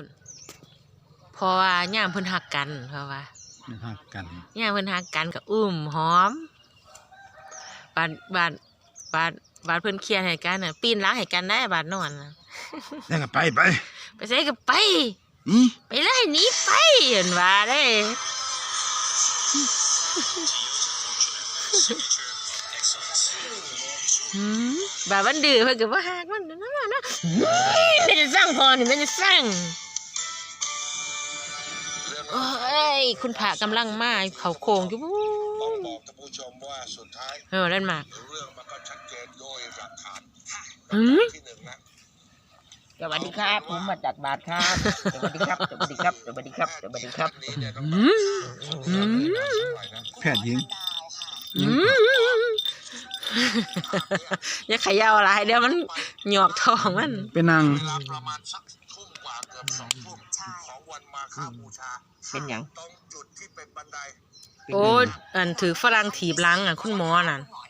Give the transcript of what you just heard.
พุ่นเพราะว่าย่ามเพิ่นหักกันเพราะว่าไม่หักกันย่ามเพิ่นหักกันก็อุ้มหอมบาดบาดบาดบาดเพิ่นเคลียร์ให้กันน่ะปีนหล้างให้กันได้บาดนอนน่ะแล้วก็ไปไปไปใส่ก็ไป นี่ไปเลยหนีไปเห็นว่าได้หืมบาดมันดื้อเพิ่นก็บ่หักมันนะนะนะไม่ได้สร้างพอนี่ไม่ได้สร้าง โอ้ยคุณพระกำลังมาเขาโค้งอยู่บู๊ต้องบอกท่านผู้ชมว่าสุดท้ายเออเล่นมากเรื่องมันก็ชัดเจนโดยหลักฐานหืมที่หนึ่งนะสวัสดีครับ ผมมาจากบาทครับสวัสดีครับสวัสดีครับสวัสดีครับสวัสดีครับนี้เนี่ยต้องหืมอืมหน่อยนะแพทย์หญิงหืมอย่าเขย่าอะไรเดี๋ยวมันหยอกท้องมันไปนั่งเวลาประมาณสักทุ่มกว่าเกือบ สองทุ่มของวันมาฆบูชาเป็นหยัง ตรงจุดที่เป็นบันได โอ้ยอันถือฝรั่งถีบหลังอะ คุณหมอน่ะถ